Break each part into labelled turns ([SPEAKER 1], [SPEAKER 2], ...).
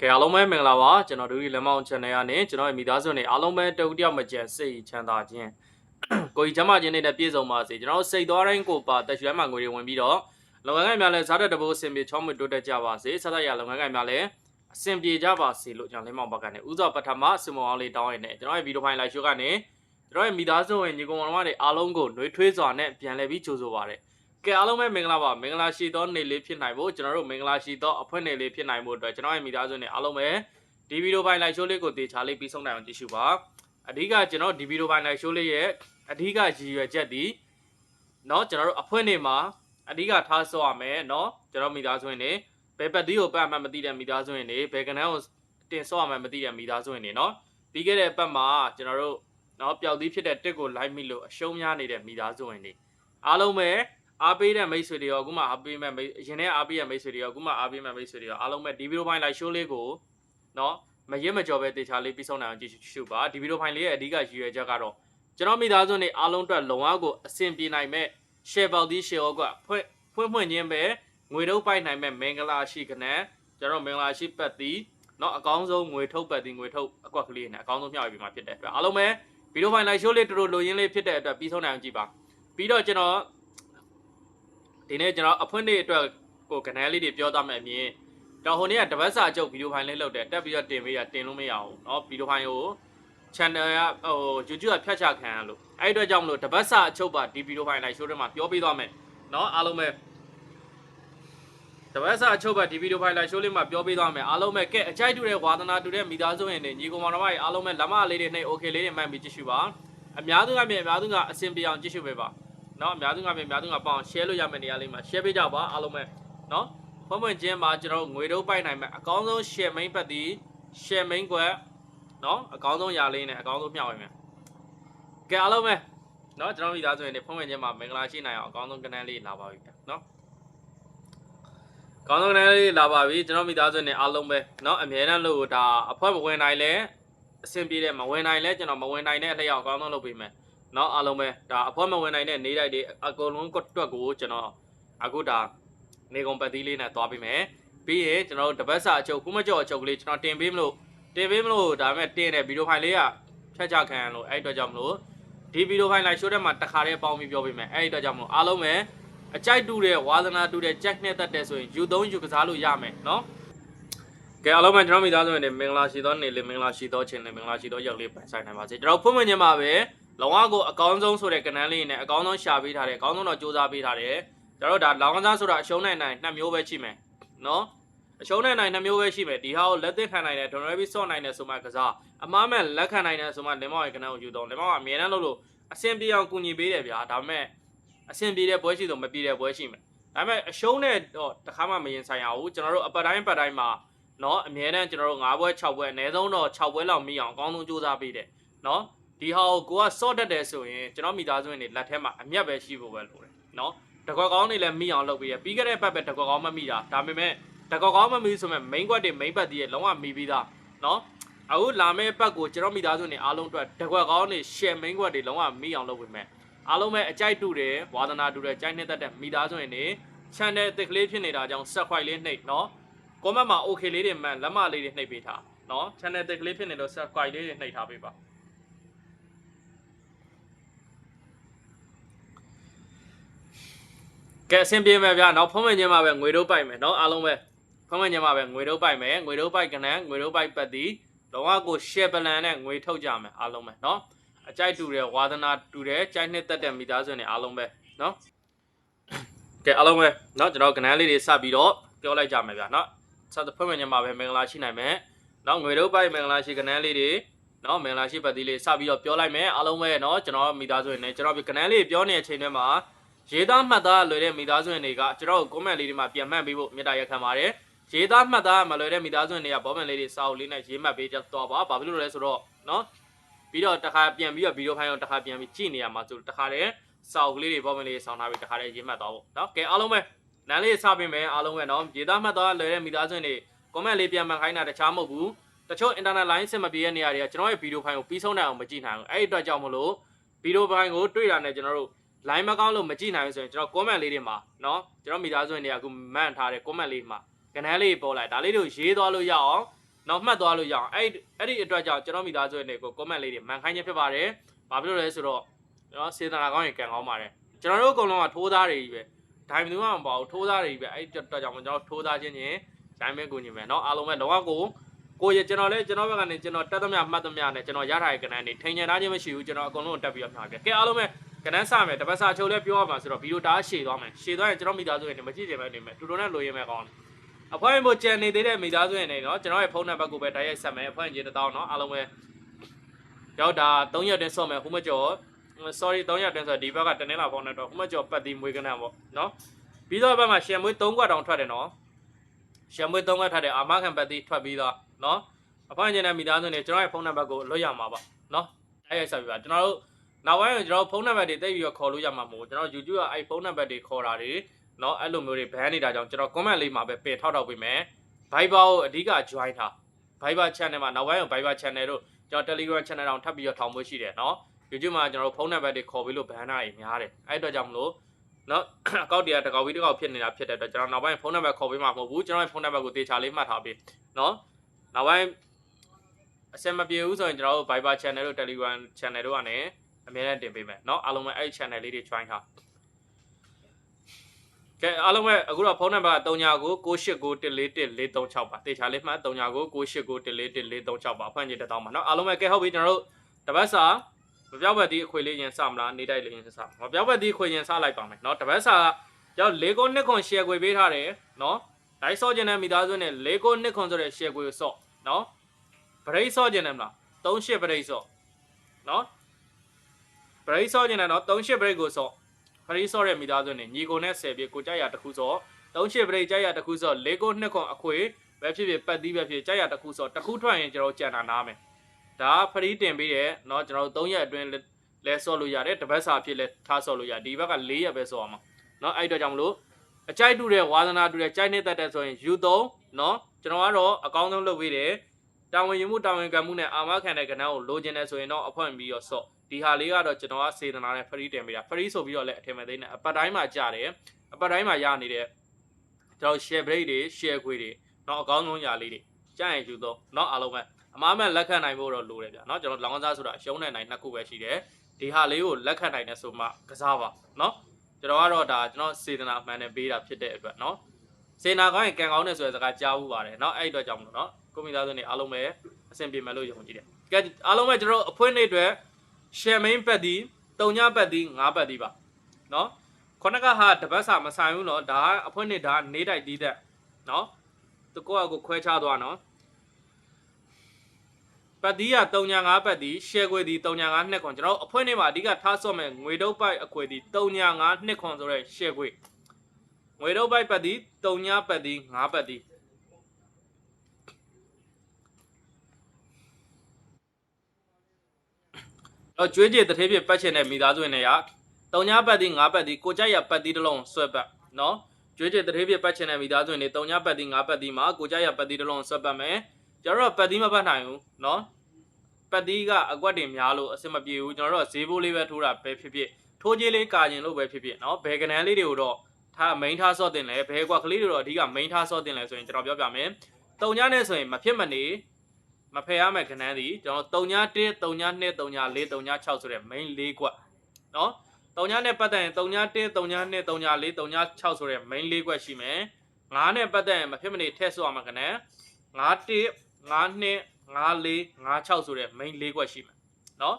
[SPEAKER 1] ကဲအားလုံးပဲမင်္ဂလာပါကျွန်တော်တို့ဒီလက်မောင်း channel ကနေကျွန်တော်ရဲ့မိသားစုတွေအားလုံးပဲတုတ်တယောက်မကြံစိတ်ချမ်းသာခြင်းကိုကြီးချမ်းသာခြင်းတွေနဲ့ပြည့်စုံပါစေကျွန်တော်တို့စိတ်သွားတိုင်းကိုပါတက်ရွှဲမှငွေတွေဝင်ပြီးတော့လုပ်ငန်းကိုင်များလည်းစားတဲ့တဘိုးအဆင်ပြေချောင်းမတိုးတက်ကြပါစေဆက်သက်ရလုပ်ငန်းကိုင်များလည်းအဆင်ပြေကြပါစေလို့ကျွန်တော်လက်မောင်းဘက်ကနေဥသောပထမစင်မောအောင်လေးတောင်းရနေကျွန်တော်ရဲ့ဗီဒီယိုဖိုင်လိုက်ရှိုးကနေကျွန်တော်ရဲ့မိသားစုဝင်ညီကောင်မောင်တွေအားလုံးကိုနှွေးထွေးစွာနဲ့ပြန်လည်ပြီးကြိုဆိုပါရစေ ကဲအားလုံးပဲမင်္ဂလာပါမင်္ဂလာရှိသောနေ့လေးဖြစ်နိုင်ဖို့ကျွန်တော်တို့မင်္ဂလာရှိသောအဖွင့်နေ့လေးဖြစ်နိုင်ဖို့အတွက်ကျွန်တော်ရဲ့မိသားစုနဲ့အားလုံးပဲဒီဗီဒီယိုဖိုင်လိုက်ရှိုးလေးကိုတေချာလေးပြီးဆုံးနိုင်အောင်ကြည့်ရှုပါအဓိကကျွန်တော်ဒီဗီဒီယိုဖိုင်လိုက်ရှိုးလေးရဲ့အဓိကရည်ရွယ်ချက်ဒီเนาะကျွန်တော်တို့အဖွင့်နေ့မှာအဓိကထားဆော့ရမယ်เนาะကျွန်တော်မိသားစုဝင်တွေဘယ်ပတ်သီးကိုပတ်မှမသိတဲ့မိသားစုဝင်တွေဘယ်ကနန်းကိုတင်ဆော့ရမှမသိတဲ့မိသားစုဝင်တွေเนาะပြီးခဲ့တဲ့အပတ်မှာကျွန်တော်တို့เนาะပျောက်သီးဖြစ်တဲ့တစ်ကိုလိုက်မိလို့အရှုံးများနေတဲ့မိသားစုဝင်တွေအားလုံးပဲ အားပေးတဲ့မိတ်ဆွေတွေရောအခုမှအားပေးမဲ့မိတ်အရင်ထဲအားပေးတဲ့မိတ်ဆွေတွေရောအခုမှအားပေးမဲ့မိတ်ဆွေတွေရောအားလုံးပဲဒီဗီဒီယိုဖိုင်လိုက်ရှိုးလေးကိုနော်မရစ်မကြော်ပဲတေချာလေးပြီးဆုံးနိုင်အောင်ကြည့်ရှုပါဒီဗီဒီယိုဖိုင်လေးရဲ့အဓိကရည်ရွယ်ချက်ကတော့ကျွန်တော်မိသားစုနဲ့အားလုံးအတွက်လုံအောင်ကိုအဆင်ပြေနိုင်မဲ့ share ပေါက်သီး share ကဖွင့်ဖွင့်ဖွင့်ခြင်းပဲငွေထုတ်ပိုက်နိုင်မဲ့မင်္ဂလာရှိခနဲ့ကျွန်တော်မင်္ဂလာရှိပတ်သီးနော်အကောင်းဆုံးငွေထုတ်ပတ်သီးငွေထုတ်အကွက်ကလေးနဲ့အကောင်းဆုံးမျှဝေပေးမှာဖြစ်တဲ့အတွက်အားလုံးပဲဗီဒီယိုဖိုင်လိုက်ရှိုးလေးတော်တော်လိုရင်းလေးဖြစ်တဲ့အတွက်ပြီးဆုံးနိုင်အောင်ကြည့်ပါပြီးတော့ကျွန်တော် ဒီနေ့ကျွန်တော်အဖွင့်နေ့အတွက်ကိုကနန်းလေးတွေပြောသားမယ်အမြင်တော့ဟိုနေ့ကတပတ်စာအကျုပ်ဗီဒီယိုဖိုင်လေးလုပ်တယ်တက်ပြီးတော့တင်ပေးရတင်လို့မရဘူးเนาะဗီဒီယိုဖိုင်ကို channel ကဟို YouTube ကဖြတ်ချခံရလို့အဲ့ဒီအတွက်ကြောင့်မလို့တပတ်စာအချုပ်ပါဒီဗီဒီယိုဖိုင်လိုက်ရှိုးထဲမှာပြောပေးသွားမယ်เนาะအားလုံးပဲတပတ်စာအချုပ်ပါဒီဗီဒီယိုဖိုင်လိုက်ရှိုးလေးမှာပြောပေးသွားမယ်အားလုံးပဲကဲအကြိုက်တူတဲ့ဝါသနာတူတဲ့မိသားစုဝင်တွေညီကောင်မောင်နှမတွေအားလုံးပဲလက်မလေးတွေနှိပ် okay လေးတွေမှန်ပြီးကြည့်ရှုပါအများစုကမြင်အများစုကအဆင်ပြေအောင်ကြည့်ရှုပေးပါ เนาะအများစုကမြင်အများစုကပေါအောင် share လို့ရမယ့်နေရာလေးမှာ share ပေးကြပါအားလုံးပဲเนาะဖုန်းဖွင့်ခြင်းမှာကျွန်တော်ငွေတော့ပိုက်နိုင်မယ်အကောင်းဆုံး share main ပတ်သည် share main ကွက်เนาะအကောင်းဆုံးຢာလေးနဲ့အကောင်းဆုံးမျှဝေမယ်ကဲအားလုံးပဲเนาะကျွန်တော်မိသားစုဝင်တွေဖုန်းဝင်ခြင်းမှာမင်္ဂလာရှိနိုင်အောင်အကောင်းဆုံးကဏ္ဍလေးလာပါပြီဗျเนาะကောင်းဆုံးကဏ္ဍလေးလာပါပြီကျွန်တော်မိသားစုဝင်တွေအားလုံးပဲเนาะအမြဲတမ်းလို့ဒါအဖွဲမဝင်နိုင်လဲအဆင်ပြေတယ်မဝင်နိုင်လဲကျွန်တော်မဝင်နိုင်တဲ့အလျောက်အကောင်းဆုံးလုပ်ပေးမယ် နော်အားလုံးပဲဒါအဖွဲ့မဝင်နိုင်တဲ့နေတိုက်တွေအကုန်လုံးအတွက်ကိုကျွန်တော်အခုဒါနေကုန်ပတ်သီးလေးနဲ့သွားပြီးမယ်ပြီးရင်ကျွန်တော်တို့တပတ်စာအချုပ်ခုမကြော်အချုပ်ကလေးကျွန်တော်တင်ပေးမလို့တင်ပေးမလို့ဒါပေမဲ့တင်တဲ့ဗီဒီယိုဖိုင်လေးကဖြတ်ချခံရလို့အဲ့အတွက်ကြောင့်မလို့ဒီဗီဒီယိုဖိုင်လိုက် show တဲ့မှာတခါတည်းပေါင်းပြီးပြောပေးမယ်အဲ့အတွက်ကြောင့်မလို့အားလုံးပဲအကြိုက်တူတဲ့ဝါသနာတူတဲ့ jack နဲ့တက်တယ်ဆိုရင်ယူသုံးယူကစားလို့ရမယ်နော်ကဲအားလုံးပဲကျွန်တော်မိသားစုတွေမင်္ဂလာရှိသောနေ့လေးမင်္ဂလာရှိသောချိန်လေးမင်္ဂလာရှိသောရက်လေးပိုင်ဆိုင်နိုင်ပါစေကျွန်တော်ဖွင့်မညင်ပါပဲ လောကကိုအကောင်းဆုံးဆိုတဲ့ကဏ္ဍလေးနဲ့အကောင်းဆုံးရှာပေးထားတယ်အကောင်းဆုံးတော့စူးစမ်းပေးထားတယ်ကျွန်တော်တို့ဒါလောင်ကစားဆိုတာအရှုံးနိုင်နိုင်နှစ်မျိုးပဲရှိမယ်နော် အရှုံးနဲ့နိုင်နှမျိုးပဲရှိမယ်ဒီဟာကိုလက်သင့်ခံနိုင်တယ်ဒွန်ရဘီဆော့နိုင်တယ်ဆိုမှကစားအမားမဲ့လက်ခံနိုင်တယ်ဆိုမှလင်မောင်ရဲ့ကနန်းကိုယူတော့လင်မောင်ကအမြဲတမ်းလုပ်လို့အဆင်ပြေအောင်ကူညီပေးတယ်ဗျာဒါပေမဲ့အဆင်ပြေတဲ့ပွဲရှိတော့မပြေတဲ့ပွဲရှိမယ်ဒါပေမဲ့အရှုံးနဲ့တော့တခါမှမရင်ဆိုင်ရဘူးကျွန်တော်တို့အပတ်တိုင်းပတ်တိုင်းမှာเนาะအမြဲတမ်းကျွန်တော်တို့9ပွဲ6ပွဲအနည်းဆုံးတော့6ပွဲလောက်မိအောင်အကောင်းဆုံးစူးစမ်းပေးတယ်เนาะ ဒီဟာကိုကိုကစော့တတ်တယ်ဆိုရင်ကျွန်တော်မိသားစုဝင်တွေလက်ထဲမှာအမျက်ပဲရှိဖို့ပဲလိုတယ်နော်တကွက်ကောင်းတွေလည်းမိအောင်လုပ်ပေးရပြီးခဲ့တဲ့ပတ်ပဲတကွက်ကောင်းမမိတာဒါပေမဲ့တကွက်ကောင်းမမိဆိုမဲ့ main ကွက်တွေ main ပတ်တွေလုံးဝမိပြီးသားနော်အခုလာမယ့်ပတ်ကိုကျွန်တော်မိသားစုဝင်အားလုံးအတွက်တကွက်ကောင်းတွေ share main ကွက်တွေလုံးဝမိအောင်လုပ်ပေးမယ်အားလုံးပဲအကြိုက်တူတယ်ဝါသနာတူတယ်ကြိုက်နှစ်သက်တဲ့မိသားစုဝင်တွေ channel တစ်ကလေးဖြစ်နေတာကြောင့် subscribe လေးနှိပ်နော် comment မှာ okay လေးတွေမှန်လက်မလေးတွေနှိပ်ပေးထားနော် channel တစ်ကလေးဖြစ်နေလို့ subscribe လေးတွေနှိပ်ထားပေးပါ ကဲအဆင်ပြေမယ်ဗျာနောက်ဖုံးမင်းချင်းမှာပဲငွေတို့ပိုက်မယ်နော်အားလုံးပဲဖုံးမင်းချင်းမှာပဲငွေတို့ပိုက်မယ်ငွေတို့ပိုက်ကနန်ငွေတို့ပိုက်ပတ်တီလုံးဝကို share plan နဲ့ငွေထုတ်ကြမယ်အားလုံးပဲနော်အကြိုက်တူတယ်ဝါသနာတူတယ်ကြိုက်နှစ်သက်တဲ့မိသားစုနဲ့အားလုံးပဲနော်ကဲအားလုံးပဲနော်ကျွန်တော်ကနန်းလေးတွေစပြီးတော့ပြောလိုက်ကြမယ်ဗျာနော်ဆက်တဲ့ဖွင့်မယ်ညမှာပဲမင်္ဂလာရှိနိုင်မယ်နော်ငွေတို့ပိုက်မင်္ဂလာရှိကနန်းလေးတွေနော်မင်္ဂလာရှိပတ်သီးလေးစပြီးတော့ပြောလိုက်မယ်အားလုံးပဲနော်ကျွန်တော်မိသားစုနဲ့ကျွန်တော်ကနန်းလေးပြောနေတဲ့အချိန်ထဲမှာ ရေးသားမှတ်သားလွယ်တဲ့မိသားစုတွေကကျွန်တော်ကို comment လေးတွေမှာပြန်မှတ်ပေးဖို့မေတ္တာရက်ခံပါတယ်ရေးသားမှတ်သားမလွယ်တဲ့မိသားစုတွေကဘောမန်လေးတွေစာအုပ်လေးနဲ့ရေးမှတ်ပေးကြတော့ပါဘာဖြစ်လို့လဲဆိုတော့နော်ပြီးတော့တခါပြန်ပြီးတော့ဗီဒီယိုဖိုင်အောင်တခါပြန်ပြီးကြည့်နေရမှာဆိုတခါလည်းစာအုပ်လေးတွေဘောမန်လေးဆောင်းထားပြီးတခါလည်းရေးမှတ်သွားဖို့နော်ကဲအားလုံးပဲနန်းလေးစပေးမယ်အားလုံးပဲနော်ရေးသားမှတ်သားလွယ်တဲ့မိသားစုတွေ comment လေးပြန်မှတ်ခိုင်းတာတခြားမဟုတ်ဘူးတချို့ internet line စစ်မပြေတဲ့နေရာတွေကကျွန်တော်ရဲ့ဗီဒီယိုဖိုင်ကိုပြီးဆုံးနိုင်အောင်မကြည့်နိုင်ဘူးအဲ့ဒီအတွက်ကြောင့်မလို့ဗီဒီယိုဖိုင်ကိုတွေ့တာနဲ့ကျွန်တော်တို့ line မကောင်းလို့မကြည့်နိုင်ဘူးဆိုရင်ကျွန်တော် comment လေးတွေမှာเนาะကျွန်တော်မိသားစုတွေကအခုမှန်ထားတဲ့ comment လေးမှာ ကနန်းလေးပေါ်လိုက်ဒါလေးတို့ရေးသွားလို့ရအောင် နောက်မှတ်သွားလို့ရအောင်အဲ့အဲ့ဒီအတွက်ကြောင့်ကျွန်တော်မိသားစုတွေကို comment လေးတွေမှန်ခိုင်းခြင်းဖြစ်ပါတယ်ဘာဖြစ်လို့လဲဆိုတော့ကျွန်တော်စေတနာကောင်းရင်ကံကောင်းပါတယ်ကျွန်တော်တို့အကုန်လုံးကထိုးသားတွေကြီးပဲဒိုင်မသူမှမပေါ့ထိုးသားတွေကြီးပဲအဲ့ဒီအတွက်ကြောင့်ကျွန်တော်ထိုးသားချင်းချင်းဒိုင်မဲကိုညီမယ်เนาะအားလုံးပဲလောကကိုကိုရကျွန်တော်လည်းကျွန်တော်ဘက်ကနေကျွန်တော်တက်သမျှမှတ်သမျှနဲ့ကျွန်တော်ရထားတဲ့ကဏ္ဍနေထိန်ချန်ထားခြင်းမရှိဘူးကျွန်တော်အကုန်လုံးတက်ပြီးတော့မှာပြကဲအားလုံးပဲ ကနန်းစမယ်တပတ်စာချုပ်လည်းပြောရမှာဆိုတော့ဗီဒီယိုတားရှည်သွားမယ်ရှည်သွားရင်ကျွန်တော်မိသားစုရဲ့နေမကြည့်ချင်ပဲနေမယ်တူတူနဲ့လိုရင်းပဲကောင်းတယ်အဖွဲမို့ကြံနေသေးတဲ့မိသားစုရဲ့နေနော်ကျွန်တော်ရဲ့ဖုန်းနံပါတ်ကိုပဲတိုက်ရိုက်ဆက်မယ်အဖွဲချင်း1000နော်အားလုံးပဲရောက်တာ3ရက်တည်းဆော့မယ်ဟိုမကျော် sorry 3ရက်တည်းဆိုဒီဘက်ကတနင်္လာဖုန်းနဲ့တော့ဟိုမကျော်ပတ်တီမွေးကနန်းပေါ့နော်ပြီးတော့ဘက်မှာရှယ်မွေး3ခွက်တောင်ထွက်တယ်နော်ရှယ်မွေး3ခွက်ထွက်တယ်အာမခံပတ်တီထွက်ပြီးတော့နော်အဖွဲချင်းနဲ့မိသားစုနဲ့ကျွန်တော်ရဲ့ဖုန်းနံပါတ်ကိုလွတ်ရမှာပါနော်တိုက်ရိုက်ဆက်ပြီးပါကျွန်တော်တို့ နောက်ပိုင်းကျွန်တော်ဖုန်းနံပါတ်တွေတိတ်ပြီးတော့ခေါ်လို့ရမှာမဟုတ်ကျွန်တော် YouTube ကအဲ့ဖုန်းနံပါတ်တွေခေါ်တာတွေနော်အဲ့လိုမျိုးတွေ ban နေတာကြောင့်ကျွန်တော် comment လေးမှာပဲပယ်ထောက်တော့ပေးမယ် Viber ကိုအဓိက join ထား Viber channel မှာနောက်ပိုင်းကို Viber channel တို့ကျွန်တော် Telegram channel တောင်ထပ်ပြီးတော့ထောင်ဖို့ရှိတယ်နော် YouTube မှာကျွန်တော်ဖုန်းနံပါတ်တွေခေါ်ပြီးလို့ ban တာကြီးများတယ်အဲ့အတွက်ကြောင့်မလို့နော်အကောက်တရတကောက်ပြီးတကောက်ဖြစ်နေတာဖြစ်တဲ့အတွက်ကျွန်တော်နောက်ပိုင်းဖုန်းနံပါတ်ခေါ်ပေးမှာမဟုတ်ဘူးကျွန်တော်ဖုန်းနံပါတ်ကိုတေချာလေးမှတ်ထားပေးနော်နောက်ပိုင်းအဆင်မပြေဘူးဆိုရင်ကျွန်တော်တို့ Viber channel တို့ Telegram channel တို့ကနေ အများနဲ့တင်ပေးမယ်เนาะအားလုံးပဲအဲ့ channel လေးတွေ join ထားကဲအားလုံးပဲအခုတော့ဖုန်းနံပါတ်3ညာကို689141436ပါတေချာလေးမှတ်3ညာကို689141436ပါဖွင့်ကြည့်တဲ့တောင်းပါเนาะအားလုံးပဲကဲဟုတ်ပြီကျွန်တော်တို့တပတ်စာမပြောက်ဘက်ဒီအခွေလေးရင်စမလားနေတိုက်လေးရင်စမပြောက်ဘက်ဒီအခွေရင်စလိုက်ပါမယ်เนาะတပတ်စာကြောက်၄ကိုနှစ်ခွန် share ခွေပေးထားတယ်เนาะဒိုင်းစော့ကျင်တဲ့မိသားစုနဲ့၄ကိုနှစ်ခွန်ဆိုတဲ့ share ခွေကိုစော့เนาะဗရိတ်စော့ကျင်တယ်မလား38ဗရိတ်စော့เนาะ ဗရိတ်စော့ကျင်တယ်เนาะ38ဗရိတ်ကိုစော့ဗရိတ်စော့တဲ့မိသားစုနဲ့ညီကိုနဲ့10ပြကိုကြရတစ်ခုစော့38ဗရိတ်ကြရတစ်ခုစော့၄ကိုနှစ်ခွန်အခွေပဲဖြစ်ဖြစ်ပတ်သီးပဲဖြစ်ကြရတစ်ခုစော့တစ်ခုထွက်ရင်ကျွန်တော်ကြံတာနားမယ် ဒါဖရီးတင်ပေးတယ်เนาะကျွန်တော်တို့3ရက်အတွင်းလဲဆော့လို့ရတယ်တပတ်စာဖြစ်လဲထားဆော့လို့ရဒီဘက်က4ရက်ပဲဆော့အောင်เนาะအဲ့တော့ကြောင့်မလို့အကြိုက်တူတဲ့ဝါသနာတူတဲ့ကြိုက်နေတတ်တဲ့ဆိုရင် U3 เนาะကျွန်တော်ကတော့အကောင်းဆုံးလုပ်ပေးတယ် တာဝန်ယူမှုတာဝန်ခံမှုနဲ့အာမခံတဲ့ကဏ္ဍကိုလိုချင်တယ်ဆိုရင်တော့အဖွင့်ပြီးတော့ဆော့ဒီဟာလေးကတော့ကျွန်တော်ကစေတနာနဲ့ဖရီးတင်ပေးတာဖရီးဆိုပြီးတော့လည်းအထင်မသိနဲ့အပတ်တိုင်းမှာကြားတယ်အပတ်တိုင်းမှာရနေတဲ့ကျွန်တော် share break တွေ share ခွေတွေเนาะအကောင်းဆုံးຢာလေးတွေကြားရင် U3 เนาะအားလုံးပဲ အမားမဲ့လက်ခံနိုင်ဖို့တော့လိုတယ်ဗျာเนาะကျွန်တော်လောင်ကစားဆိုတာရှုံးတဲ့နိုင်နှစ်ခုပဲရှိတယ်ဒီဟာလေးကိုလက်ခံနိုင်တဲ့ဆိုမှကစားပါเนาะကျွန်တော်ကတော့ဒါကျွန်တော်စေတနာမှန်နဲ့ပေးတာဖြစ်တဲ့အတွက်เนาะ စေနာကောင်းရင်ကံကောင်းတယ်ဆိုတဲ့စကားကြားဘူးပါတယ်เนาะအဲ့ဒီအတွက်ကြောင့်မလို့เนาะကွန်ပျူတာသွင်းနေအားလုံးပဲအဆင်ပြေမယ်လို့ယုံကြည်တယ်ကဲအားလုံးပဲကျွန်တော်အဖွင့်နေအတွက် share main ပတ်ဒီတုံညပတ်ဒီငါးပတ်ဒီပါเนาะခုနကဟာတပတ်စာမဆိုင်ဘူးเนาะဒါကအဖွင့်နေဒါနေတိုက်တီးတဲ့เนาะတကောကိုခွဲခြားသွားเนาะ ပတ်တီးက305ပတ်တီးရှယ်ခွေတီ305နှစ်ခွန်ကျွန်တော်တို့အဖွဲနေမှာအဓိကထားဆော့မဲ့ငွေတုပ်ပိုက်အခွေတီ305နှစ်ခွန်ဆိုတဲ့ရှယ်ခွေ ငွေတော့ပိုက်ပတ်သည်တုံညာပတ်သည်ငါးပတ်သည်တော့ကျွေးကြည်တထေးပြပတ်ချင်တဲ့မိသားစုတွေကတုံညာပတ်သည်ငါးပတ်သည်ကိုကြိုက်ရပတ်သည်တလုံးဆွဲပတ်နော်ကျွေးကြည်တထေးပြပတ်ချင်တဲ့မိသားစုတွေတုံညာပတ်သည်ငါးပတ်သည်မှာကိုကြိုက်ရပတ်သည်တလုံးဆွဲပတ်မယ်ကျွန်တော်တို့ပတ်သည်မပတ်နိုင်ဘူးနော်ပတ်သည်ကအကွက်တင်များလို့အဆင်မပြေဘူးကျွန်တော်တို့ဈေးဘိုးလေးပဲထိုးတာပဲဖြစ်ဖြစ်ထိုးကြီးလေးကာကျင်လို့ပဲဖြစ်ဖြစ်နော်ဘယ်ကနန်းလေးတွေကိုတော့ ထား main ထားဆော့တင်လဲဘဲကွာကလေးတို့တော့အဓိက main ထားဆော့တင်လဲဆိုရင်ကျွန်တော်ပြောပြမယ်တုံညာနဲ့ဆိုရင်မဖြစ်မနေမဖယ်ရမယ့်ခဏန်းဒီကျွန်တော်တုံညာ1တုံညာ2တုံညာ4တုံညာ6ဆိုတဲ့ main ၄ကွက်နော်တုံညာနဲ့ပတ်သက်ရင်တုံညာ1တုံညာ2တုံညာ4တုံညာ6ဆိုတဲ့ main ၄ကွက်ရှိမယ်9နဲ့ပတ်သက်ရင်မဖြစ်မနေထည့်ဆော့ရမယ့်ခဏန်း9 1 9 2 54 56ဆိုတဲ့ main ၄ကွက်ရှိမယ်နော်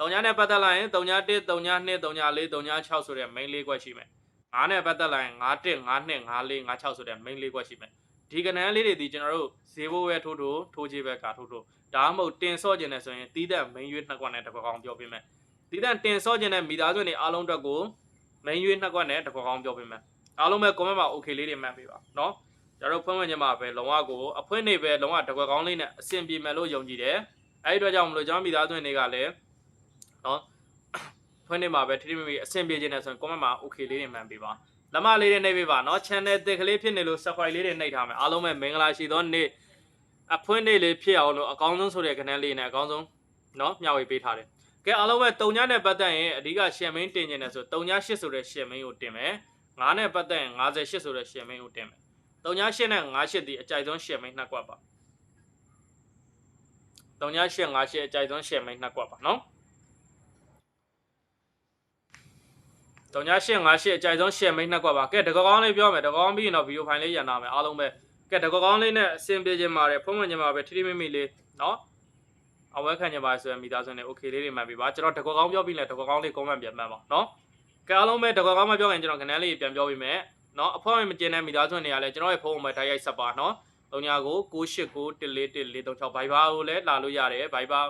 [SPEAKER 1] တုံညာနဲ့ပတ်သက်လာရင်တုံညာ1တုံညာ2တုံညာ4တုံညာ6ဆိုတဲ့ main ၄ကွက်ရှိမယ် 9နဲ့ပတ်သက်လိုက်ရင်9 1 9 2 9 4 9 6ဆိုတဲ့ main ၄ခွက်ရှိမယ်ဒီကနန်းလေးတွေဒီကျွန်တော်တို့ဈေးဘိုးပဲထိုးထိုးထိုးချေပဲကာထိုးထိုးဒါမှမဟုတ်တင်ဆော့ကျင်နေဆိုရင်တီးတဲ့ main ရွေးနှစ်ခွက်နဲ့တစ်ခွက်ကောင်ပြောပေးမယ်တီးတဲ့တင်ဆော့ကျင်တဲ့မိသားစုတွေအားလုံးအတွက်ကို main ရွေးနှစ်ခွက်နဲ့တစ်ခွက်ကောင်ပြောပေးမယ်အားလုံးပဲ comment မှာ okay လေးတွေမှတ်ပေးပါเนาะကျွန်တော်ဖွင့်ဖွင့်ချင်းမှာပဲလုံဝကိုအဖွင့်နေပဲလုံဝတကွက်ကောင်းလေးနဲ့အဆင်ပြေမယ်လို့ယုံကြည်တယ်အဲ့ဒီအတွက်ကြောင့်မလို့ကျွန်တော်မိသားစုတွေကလည်းနော် ဖွင့်နေမှာပဲထိထိမိမိအဆင်ပြေခြင်းနဲ့ဆိုရင် comment မှာ okay လေးတွေမှန်ပေးပါလက်မလေးတွေနှိပ်ပေးပါနော် channel တစ်ကလေးဖြစ်နေလို့ subscribe လေးတွေနှိပ်ထားမယ်အားလုံးပဲမင်္ဂလာရှိသောနေ့အဖွင့်နေလေးဖြစ်အောင်လို့အကောင်းဆုံးဆိုတဲ့ channel လေးနဲ့အကောင်းဆုံးနော်မျှဝေပေးထားတယ်ကဲအားလုံးပဲတုံညနဲ့ပတ်သက်ရင်အဓိက share main တင်ခြင်းနဲ့ဆိုတုံည8ဆိုတဲ့ share main ကိုတင်မယ်9နဲ့ပတ်သက်ရင်58ဆိုတဲ့ share main ကိုတင်မယ်3ည8နဲ့58ဒီအကြိုက်ဆုံး share main နှစ်ကွက်ပါ3858အကြိုက်ဆုံး share မိတ်နှစ်ကွက်ပါနော် 3858အကြိုက်ဆုံး share မိတ်နှစ်ကွက်ပါကဲတကောကောင်းလေးပြောမယ်တကောကောင်းပြီးရင်တော့ဗီဒီယိုဖိုင်လေးရန်နာမယ်အားလုံးပဲကဲတကောကောင်းလေးနဲ့အဆင်ပြေခြင်းပါတယ်ဖုန်းဝင်ခြင်းပါပဲထိထိမိမိလေးနော်အဝဲခံခြင်းပါဆိုရင်မိသားစုနဲ့ okay လေးတွေမှန်ပြီပါကျွန်တော်တကောကောင်းပြောပြီးလဲတကောကောင်းလေး comment ပြန်မှတ်ပါနော်ကဲအားလုံးပဲတကောကောင်းမပြောရင်ကျွန်တော်ခဏလေးပြန်ပြောပြီးမယ်နော်အဖေမကျင်တဲ့မိသားစုတွေကလည်းကျွန်တော်ရဲ့ဖုန်းမှာတိုက်ရိုက်ဆက်ပါနော်တုံညာကို6891436 Viber ကိုလည်းလာလို့ရတယ် Viber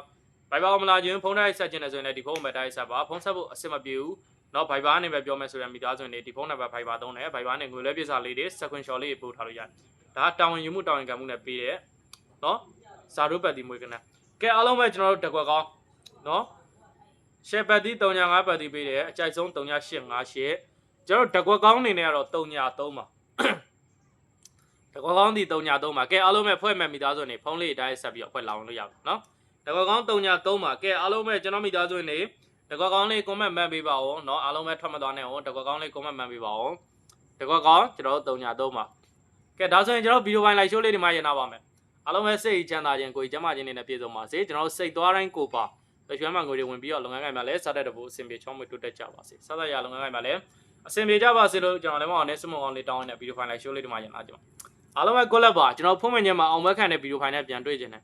[SPEAKER 1] Viber ကိုမလာခြင်းဖုန်းတိုင်းဆက်ခြင်းနဲ့ဆိုရင်လည်းဒီဖုန်းမှာတိုင်းဆက်ပါဖုန်းဆက်ဖို့အဆင်မပြေဘူး နော် Viber နဲ့ပဲပြောမယ်ဆိုရင်မိသားစုတွေဒီဖုန်းနံပါတ် Viber သုံးတယ် Viber နဲ့ငွေလွှဲပြစာလေးတွေ screenshot လေးပို့ထားလို့ရတယ်ဒါတာဝန်ယူမှုတာဝန်ခံမှုနဲ့ပေးတယ်နော်စာရုပ်ပတ်တီမွေးကနကဲအားလုံးပဲကျွန်တော်တို့တကွက်ကောင်းနော် share ပတ်တီ3.5ပတ်တီပေးတယ်အကြိုက်ဆုံး3.858ကျွန်တော်တို့တကွက်ကောင်းအနေနဲ့ကတော့3.3ပါတကွက်ကောင်းဒီ3.3ပါကဲအားလုံးပဲဖွဲ့မဲ့မိသားစုတွေဖုန်းလေးအတိုင်းဆက်ပြီးတော့ဖွဲ့လာအောင်လုပ်ရအောင်နော်တကွက်ကောင်း3.3ပါကဲအားလုံးပဲကျွန်တော်မိသားစုတွေ တကွက်ကောင်းလေး comment မှတ်ပေးပါဦးเนาะအားလုံးပဲထွက်မသွားနဲ့အောင်တကွက်ကောင်းလေး comment မှတ်ပေးပါဦးတကွက်ကောင်းကျွန်တော်တို့3ညာ3မှာကဲဒါဆိုရင်ကျွန်တော်ဗီဒီယိုပိုင်းလိုက်ရှိုးလေးဒီမှာရနာပါမယ်အားလုံးပဲစိတ်ချမ်းသာခြင်းကိုယ်ကျမ်းမာခြင်းတွေနဲ့ပြည့်စုံပါစေကျွန်တော်စိတ်သွားတိုင်းကိုပါတရွှဲမှငွေတွေဝင်ပြီးတော့လုပ်ငန်းကိုင်မှာလည်းစားတတ်တဲ့ဖို့အဆင်ပြေချောင်းမွေတိုးတက်ကြပါစေစားတတ်ရလုပ်ငန်းကိုင်မှာလည်းအဆင်ပြေကြပါစေလို့ကျွန်တော်လည်းမအောင်နဲ့စမအောင်လေးတောင်းနေတဲ့ဗီဒီယိုဖိုင်လိုက်ရှိုးလေးဒီမှာရနာကြပါအားလုံးပဲ good luck ပါကျွန်တော်ဖုန်းဝင်ခြင်းမှာအောင်မခံတဲ့ဗီဒီယိုဖိုင်နဲ့ပြန်တွေ့ခြင်းနဲ့